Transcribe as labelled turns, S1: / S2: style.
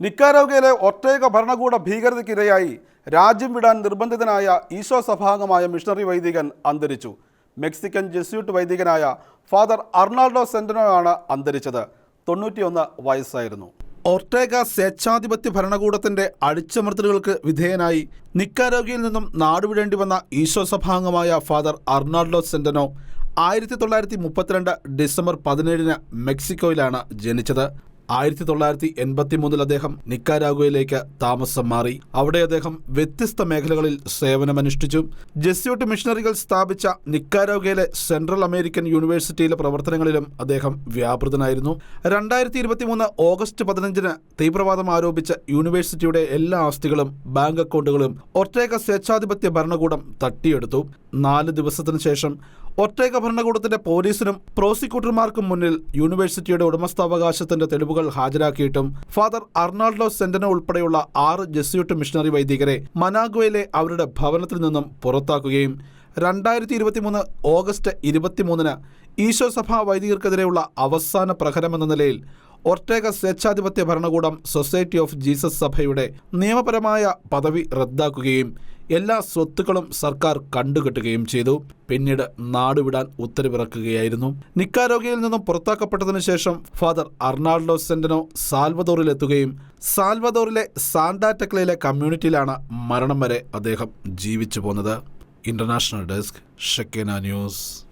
S1: നിക്കാരോഗയിലെ ഒറ്റയക ഭരണകൂട ഭീകരതയ്ക്കിരയായി രാജ്യം വിടാൻ നിർബന്ധിതനായ ഈശോ സഭാംഗമായ മിഷണറി വൈദികൻ അന്തരിച്ചു. മെക്സിക്കൻ ജെസ്യൂട്ട് വൈദികനായ ഫാദർ അർണാൾഡോ സെന്റനോയാണ് അന്തരിച്ചത്. തൊണ്ണൂറ്റിയൊന്ന് വയസ്സായിരുന്നു. ഒർട്ടേഗ സ്വേച്ഛാധിപത്യ ഭരണകൂടത്തിന്റെ അടിച്ചമർത്തലുകൾക്ക് വിധേയനായി നിക്കാരോഗയിൽ നിന്നും നാടുവിടേണ്ടി വന്ന ഈശോ സഭാംഗമായ ഫാദർ അർണാൾഡോ സെന്റനോ ആയിരത്തി തൊള്ളായിരത്തി മുപ്പത്തിരണ്ട് ഡിസംബർ പതിനേഴിന് മെക്സിക്കോയിലാണ് ജനിച്ചത്. ആയിരത്തി തൊള്ളായിരത്തി എൺപത്തി മൂന്നിൽ അദ്ദേഹം നിക്കാരാഗുവയിലേക്ക് താമസം മാറി. അവിടെ അദ്ദേഹം വ്യത്യസ്ത മേഖലകളിൽ സേവനമനുഷ്ഠിച്ചു. ജെസ്യൂട്ട് മിഷണറികൾ സ്ഥാപിച്ച നിക്കാരാഗുവയിലെ സെൻട്രൽ അമേരിക്കൻ യൂണിവേഴ്സിറ്റിയിലെ പ്രവർത്തനങ്ങളിലും അദ്ദേഹം വ്യാപൃതനായിരുന്നു. രണ്ടായിരത്തി ഇരുപത്തിമൂന്ന് ഓഗസ്റ്റ് പതിനഞ്ചിന് തീവ്രവാദം ആരോപിച്ച യൂണിവേഴ്സിറ്റിയുടെ എല്ലാ ആസ്തികളും ബാങ്ക് അക്കൗണ്ടുകളും ഒറ്റേക സ്വേച്ഛാധിപത്യ ഭരണകൂടം തട്ടിയെടുത്തു. നാല് ദിവസത്തിനു ശേഷം ഒറ്റേക ഭരണകൂടത്തിന്റെ പോലീസിനും പ്രോസിക്യൂട്ടർമാർക്കും മുന്നിൽ യൂണിവേഴ്സിറ്റിയുടെ ഉടമസ്ഥാവകാശത്തിന്റെ തെളിവുകൾ ഹാജരാക്കിയിട്ടും ഫാദർ അർണാൾഡോ സെന്റനോ ഉൾപ്പെടെയുള്ള ആറ് ജെസ്യൂട്ട് മിഷണറി വൈദികരെ മനാഗോയിലെ അവരുടെ ഭവനത്തിൽ നിന്നും പുറത്താക്കുകയും രണ്ടായിരത്തി ഇരുപത്തിമൂന്ന് ഓഗസ്റ്റ് ഇരുപത്തിമൂന്നിന് ഈശോ സഭാ വൈദികർക്കെതിരെയുള്ള അവസാന പ്രഹരമെന്ന നിലയിൽ ഒർട്ടേഗ സ്വേച്ഛാധിപത്യ ഭരണകൂടം സൊസൈറ്റി ഓഫ് ജീസസ് സഭയുടെ നിയമപരമായ പദവി റദ്ദാക്കുകയും എല്ലാ സ്വത്തുക്കളും സർക്കാർ കണ്ടുകെട്ടുകയും ചെയ്തു. പിന്നീട് നാടുവിടാൻ ഉത്തരവിറക്കുകയായിരുന്നു. നിക്കാരോഗയിൽ നിന്നും പുറത്താക്കപ്പെട്ടതിനു ശേഷം ഫാദർ അർണാൾഡോ സെന്റനോ സാൽവദോറിലെത്തുകയും സാൽവദോറിലെ സാന്റാറ്റക്ലയിലെ കമ്മ്യൂണിറ്റിയിലാണ് മരണം വരെ അദ്ദേഹം ജീവിച്ചു പോന്നത്. International desk Shekinah news.